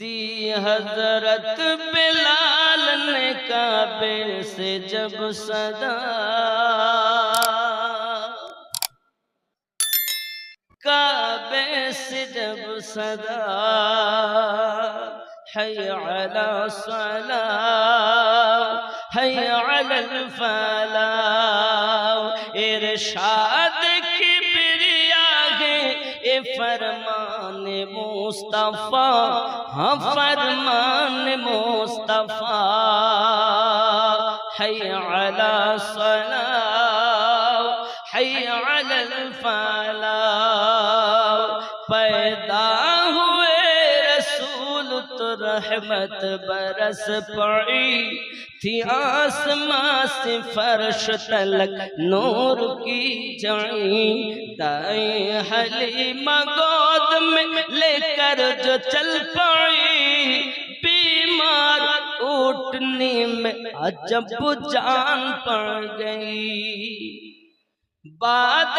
دی حضرت بلال نے کعبے سے جب صدا کعبے سے جب صدا حي على الصلاة حي على الفلاح. إرشاد كبرياء آه، فرمان مصطفى ہاں فرمان مصطفیٰ حي على الصلاة حي على الفلاح. پیدا ہوئے رحمت برس پڑی تھی آسمان سے فرش تلک نور کی جائیں دائیں حلیمہ گود میں لے کر جو چل پڑی۔ بیمار اٹھنے میں عجب جان پڑ گئی۔ باد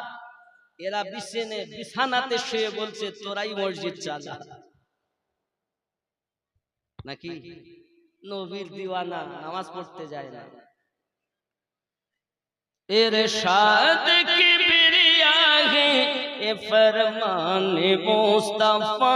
এরা বিছানে বিছানাতে শুয়ে বলছে তোরাই মসজিদ চালা। নাকি? নবীর দিওয়ানা নামাজ পড়তে যায় না। এর সাদ কি বিরিয়া হে এ ফরমান মুস্তাফা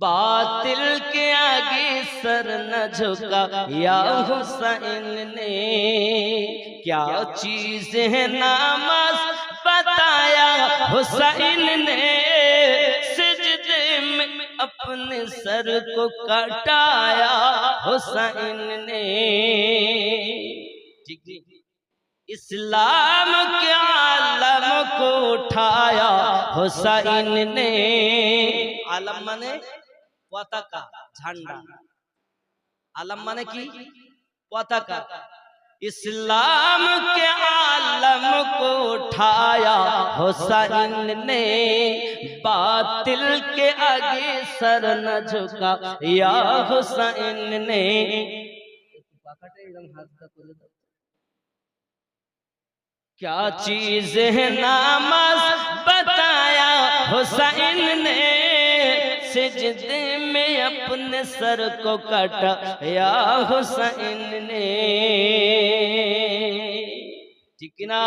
باطل کے آگے سر نہ جھکا۔ یا حسین نے کیا چیز ہے ناماز بتایا؟ حسین نے سجدے میں اپنے سر کو کٹایا۔ حسین نے جی، جی، جی، اسلام کے عالم کو اٹھایا۔ حسین نے، عالم মানে পতাকা ঝান্ডা আলম মানে কি পতাকা اسلام کے عالم کو اٹھایا حسین نے باطل کے آگے سر نہ جھکا یا حسین نے کیا چیز ہے ناماز بتایا حسین نے سجدے میں اپنے سر کو کٹا یا حسین نے۔ ٹھیک نا؟